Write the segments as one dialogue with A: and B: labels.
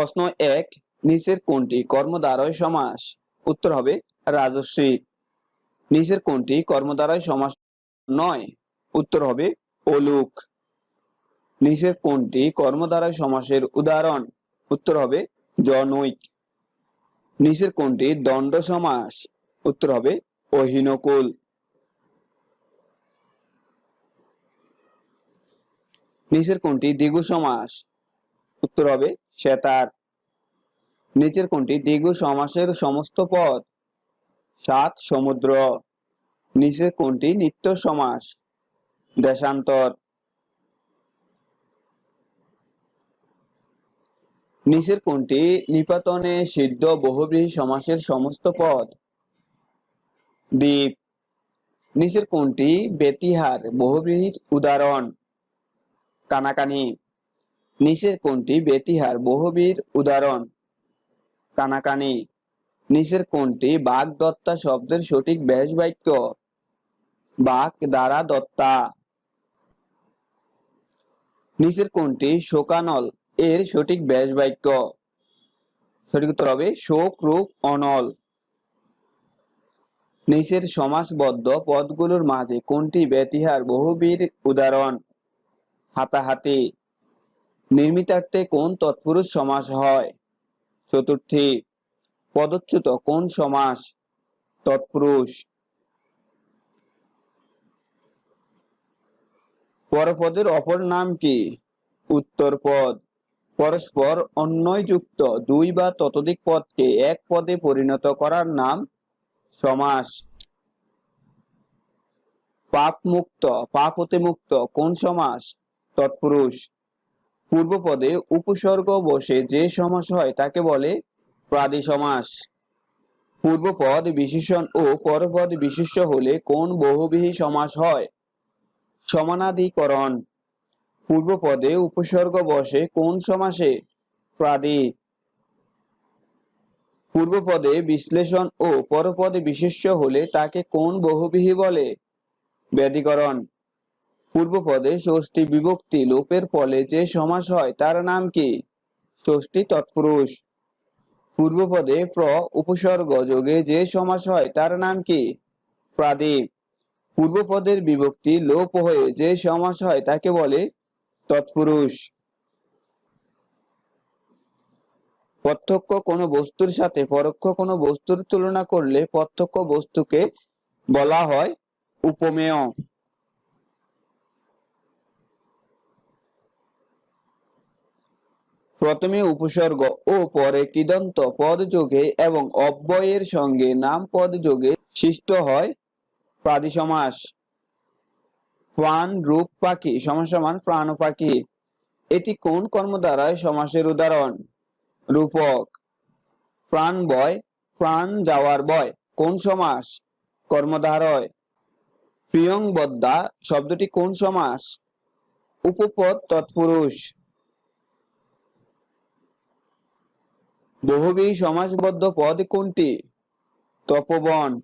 A: প্রশ্ন এক, নিচের কোনটি কর্মদ্বারয় সমাস। উত্তর হবে রাজশ্রী। নিচের কোনটি কর্মদ্বারয় সমাস নয়, উত্তর হবে অলুক। নিচের কোনটি কর্মদ্বারয় সমাসের উদাহরণ, উত্তর হবে জনৈক। নিচের কোনটি দণ্ড সমাস, উত্তর হবে অহিনকুল। নিচের কোনটি দ্বিগু সমাস, উত্তর হবে সেতার নিচের কোনটি দ্বিগু সমাসের সমস্ত পদ সাত সমুদ্র, নিচের কোনটি নিত্য সমাস, দেশান্তর। নিচের কোনটি নিপাতনে সিদ্ধ বহুব্রীহি সমাসের সমস্ত পদ দ্বীপ। নিচের কোনটি বেতিহার বহুব্রীহির উদাহরণ, কানাকানি। নিচের কোনটি বেতিহার বহুবীর উদাহরণ। কানাকানি। নিচের কোনটি বাঘ দত্তা শব্দের সঠিক ব্যাস বাক্য বাঘ দ্বারা দত্তা। নিচের কোনটি শোকানল, এর সঠিক ব্যাস বাক্য সঠিক উত্তর হবে শোক রূপ অনল। নিচের সমাসবদ্ধ পদগুলোর মাঝে কোনটি ব্যতিহার বহুবীর উদাহরণ। হাতাহাতি। নির্মিতার্থে কোন তৎপুরুষ সমাস হয়? চতুর্থী, পদচ্যুত কোন সমাস তৎপুরুষ? পরপদের অপর নাম কি? উত্তর পদ পরস্পর অন্যয়যুক্ত দুই বা ততোধিক পদকে এক পদে পরিণত করার নাম সমাস। পাপ মুক্ত পাপ হতে মুক্ত কোন সমাস তৎপুরুষ? পূর্বপদে উপসর্গ বসে যে সমাস হয় তাকে বলে প্রাদি সমাস পূর্বপদ বিশেষণ ও পরপদ বিশেষ্য হলে কোন বহুবিহী সমাস হয়? সমানাধিকরণ। পূর্বপদে উপসর্গ বসে কোন সমাসে? প্রাদি। পূর্বপদে বিশ্লেষণ ও পরপদে বিশেষ্য হলে তাকে কোন বহুবিহী বলে? ব্যাধিকরণ পূর্বপদে ষষ্ঠী বিভক্তি লোপের ফলে যে সমাস হয় তার নাম কি? ষষ্ঠী তৎপুরুষ। পূর্বপদে প্র উপসর্গ যোগে যে সমাস হয় তার নাম কি? প্রাদীপ। পূর্বপদের বিভক্তি লোপ হয়ে যে সমাস হয় তাকে বলে তৎপুরুষ। প্রত্যক্ষ কোনো বস্তুর সাথে পরোক্ষ কোনো বস্তুর তুলনা করলে প্রত্যক্ষ বস্তুকে বলা হয় উপমেয়। প্রথমে উপসর্গ ও পরে কৃদন্ত পদ যোগে এবং অব্যয়ের সঙ্গে নাম পদ যোগে সৃষ্ট হয় প্রাদি সমাস প্রাণ, রূপ, পাখি, সমান সমান প্রাণ পাখি। এটি কোন কর্ম দ্বারায় সমাসের উদাহরণ? রূপক। প্রাণ বয়, প্রাণ যাওয়ার বয়, কোন সমাস? কর্মধারয়। প্রিয়ংবদ্দা শব্দটি কোন সমাস? উপপদ তৎপুরুষ। বহুব্রীহি সমাসবদ্ধ পদ কোনটি? তপবন।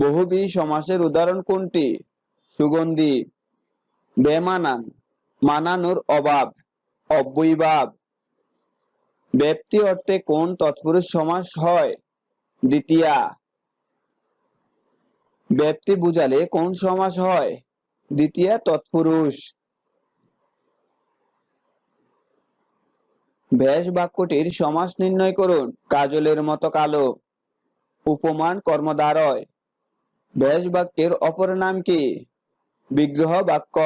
A: বহুব্রীহি সমাসের উদাহরণ কোনটি? সুগন্ধি। বেমানান। মানানোর অভাব। অব্যয়ভাব। ব্যক্তি অর্থে কোন তৎপুরুষ সমাস হয়? দ্বিতীয়া। ব্যক্তি বুঝালে কোন সমাস হয়? দ্বিতীয়া, তৎপুরুষ। ব্যাস বাক্যটির সমাস নির্ণয় করুন, কাজলের মতো কালো। উপমান কর্মদ্বারয় ব্যাস বাক্যের অপর নাম কি? বিগ্রহ বাক্য।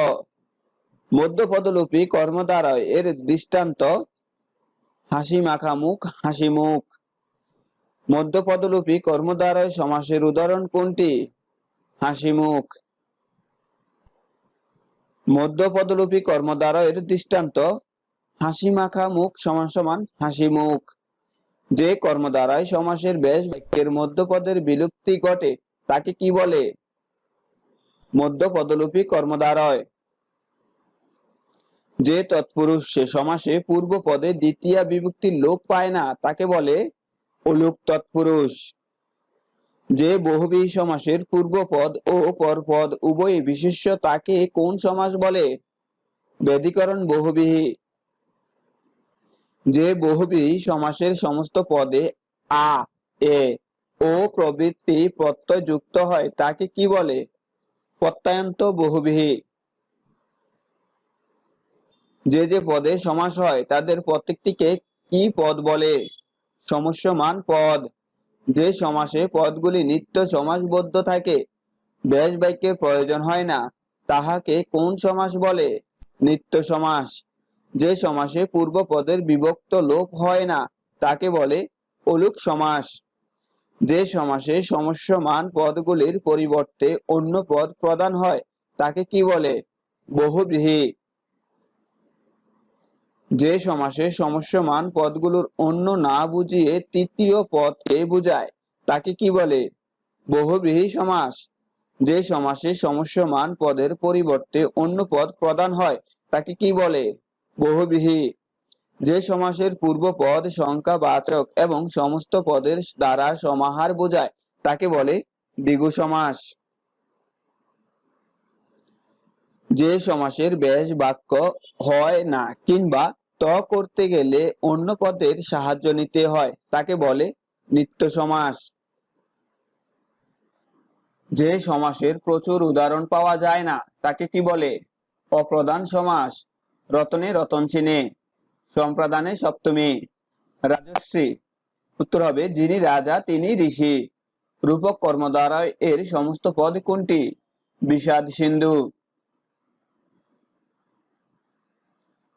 A: মধ্যপদলোপী কর্মদ্বারয় এর দৃষ্টান্ত হাসি মাখা মুখ হাসি মুখ। মধ্যপদলোপী কর্মদ্বারয় সমাসের উদাহরণ কোনটি? হাসি মুখ। মধ্যপদলোপী কর্মদ্বারয়ের দৃষ্টান্ত হাসি মাখা মুখ সমান সমান হাসি মুখ। যে কর্ম দ্বারাই সমাসের বেশ বাক্যের মধ্যপদের বিলুপ্তি ঘটে, তাকে কি বলে? মধ্য মধ্যপদলোপী কর্মদ্বারয় যে তৎপুরুষ সে সমাসে পূর্ব পদে দ্বিতীয় বিভক্তি লোপ পায় না, তাকে বলে অলুক তৎপুরুষ। যে বহুবিহী সমাসের পূর্বপদ ও পরপদ উভয় বিশেষ্য তাকে কোন সমাস বলে? বেদীকরণ বহুবিহী। যে বহুব্রীহি সমাসের সমস্ত পদে আ, এ ও প্রবৃত্তি প্রত্যয় যুক্ত হয়, তাকে কি বলে? প্রত্যয়ন্ত বহুব্রীহি যে যে পদে সমাস হয়, তাদের প্রত্যেকটিকে কি পদ বলে? সমস্যমান পদ। যে সমাসে পদগুলি নিত্য সমাসবদ্ধ থাকে ব্যাস বাক্যের প্রয়োজন হয় না, তাহাকে কোন সমাস বলে? নিত্য সমাস। যে সমাসে পূর্ব পদের বিভক্ত লোপ হয় না, তাকে বলে অলুক সমাস। যে সমাসে সমস্যমান পদগুলির পরিবর্তে অন্য পদ প্রদান হয়, তাকে কি বলে? বহুব্রীহি। যে সমাসে সমস্যমান পদগুলোর অন্য না বুঝিয়ে তৃতীয় পদকে বুঝায়, তাকে কি বলে? বহুব্রীহি সমাস। যে সমাসে সমস্যমান পদের পরিবর্তে অন্য পদ প্রদান হয়, তাকে কি বলে? বহুব্রীহি যে সমাসের পূর্ব পদ সংখ্যা বাচক এবং সমস্ত পদের দ্বারা সমাহার বোঝায়, তাকে বলে দ্বিগু সমাস যে সমাসের ব্যাস বাক্য হয় না কিংবা ত করতে গেলে অন্য পদের সাহায্য নিতে হয়, তাকে বলে নিত্য সমাস যে সমাসের প্রচুর উদাহরণ পাওয়া যায় না, তাকে কি বলে? অপ্রধান সমাস। রতনে রতন চিনে সম্প্রদানে সপ্তমী। রাজশ্রী। উত্তর হবে, যিনি রাজা, তিনি ঋষি। রূপক কর্মদ্বারা এর সমস্ত পদ কোনটি? বিষাদ সিন্ধু।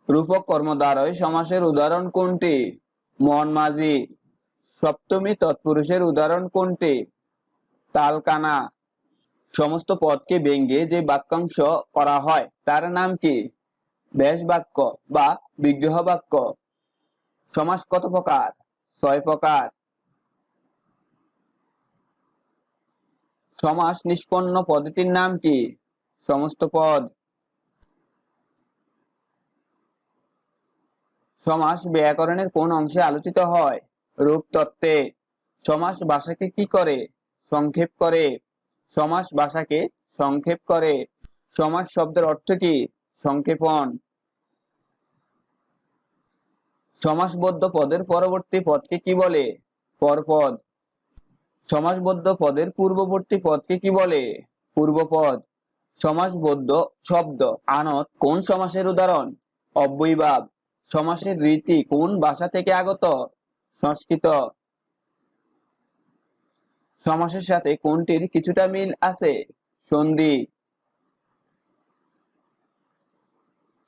A: রূপক কর্মদ্বারয় সমাসের উদাহরণ কোনটি? মন মাঝি। সপ্তমী তৎপুরুষের উদাহরণ কোনটি? তালকানা। সমস্ত পদকে ব্যঙ্গে যে বাক্যাংশ করা হয়, তার নাম কি? ব্যাস বাক্য বা বিগ্রহ বাক্য সমাস কত প্রকার? ছয় প্রকার। সমাস নিষ্পন্ন পদ্ধতির নাম কি? সমস্ত পদ। সমাস ব্যাকরণের কোন অংশে আলোচিত হয়? রূপ তত্ত্বে। সমাস ভাষাকে কি করে? সংক্ষেপ করে। সমাস ভাষাকে সংক্ষেপ করে। সমাস শব্দের অর্থ কি? সংক্ষেপণ। সমাসবদ্ধ পদের পরবর্তী পদকে কি বলে? পরপদ। সমাসবদ্ধ পদের পূর্ববর্তী পদকে কি বলে? পূর্বপদ। সমাসবদ্ধ শব্দ, আনত, কোন সমাসের উদাহরণ? অব্যয়ভাব সমাসের রীতি কোন ভাষা থেকে আগত? সংস্কৃত। সমাসের সাথে কোনটির কিছুটা মিল আছে? সন্ধি।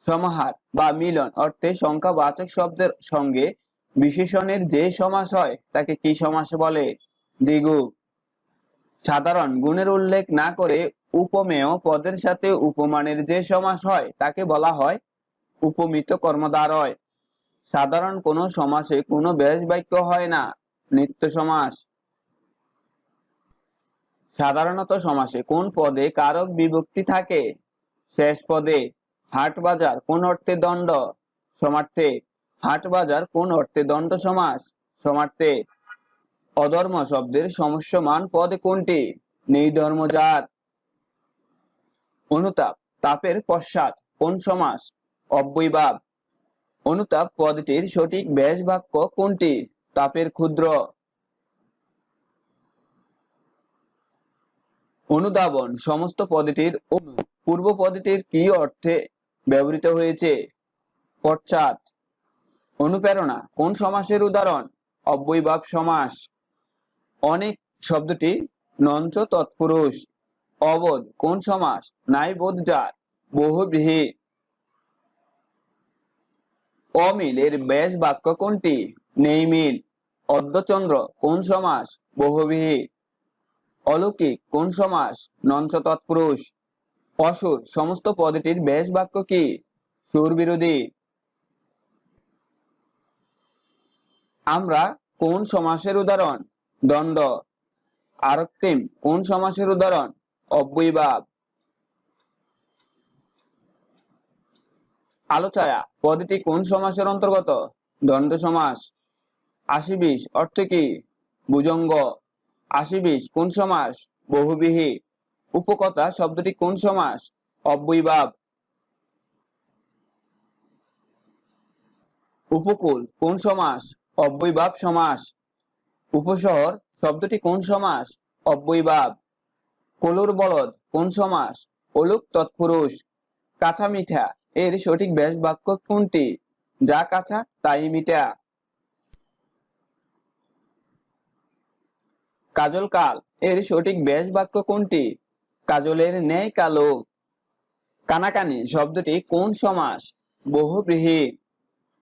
A: সমাহার বা মিলন অর্থে সংখ্যাবাচক শব্দের সঙ্গে বিশেষণের যে সমাস হয়, তাকে কি সমাস বলে? দ্বিগু। সাধারণ গুণের উল্লেখ না করে উপমেয় পদের সাথে উপমানের যে সমাস হয়, তাকে বলা হয় উপমিত কর্মদ্বারয়। সাধারণ কোনো সমাসে কোনো ব্যাস বাক্য হয় না, নিত্য সমাস। সাধারণত সমাসে কোন পদে কারক বিভক্তি থাকে? শেষ পদে। হাট বাজার কোন অর্থে দণ্ড? সমার্থে হাট বাজার কোন অর্থে দণ্ড সমাস? সমার্থে, অধর্ম শব্দের সমস্যমান পদে কোনটি? নেই ধর্মজাত অনুতাপ, তাপের পশ্চাৎ কোন সমাস? অব্যয়ভাব, অনুতাপ পদটির সঠিক ব্যাস বাক্য কোনটি? তাপের ক্ষুদ্র। অনুধাবন, সমস্ত পদটির অনু, পূর্ব পদটির কি অর্থে ব্যবহৃত হয়েছে। পশ্চাৎ, অনুপ্রেরণা, কোন সমাসের উদাহরণ? অব্যয়ভাব সমাস। অনেক শব্দটি নঞ্চ তৎপুরুষ। অবোধ, কোন সমাস? নাই বোধ যার। বহুব্রীহি। অমিলের ব্যাস বাক্য কোনটি? নেই মিল। অর্ধচন্দ্র কোন সমাস? বহুবিহী অলৌকিক, কোন সমাস? নঞ্চ তৎপুরুষ। অসুর, সমস্ত পদটির ব্যাস বাক্য কি? সুর বিরোধী আমরা কোন সমাসের উদাহরণ? দণ্ড আরক্তিম, কোন সমাসের উদাহরণ? অব্যয়ভাব আলোচয়া, পদটি কোন সমাসের অন্তর্গত? দণ্ড সমাস। আশি বিশ অর্থ কি? ভুজঙ্গ। আশি বিশ কোন সমাস? বহুবিহী। উপকথা শব্দটি কোন সমাস? অব্যয়ভাব উপকূল কোন সমাস? অব্যয়ভাব সমাস। উপশহর শব্দটি কোন সমাস? অব্যয়ভাব কলুর বলদ কোন সমাস? অলুক তৎপুরুষ। কাঁচা মিঠা, এর সঠিক ব্যাস বাক্য কোনটি? যা কাঁচা তাই মিঠা। কাজল কাল, এর সঠিক ব্যাস বাক্য কোনটি? কাজলের ন্যায় কালো। কানাকানি শব্দটি কোন সমাস? বহুব্রীহি।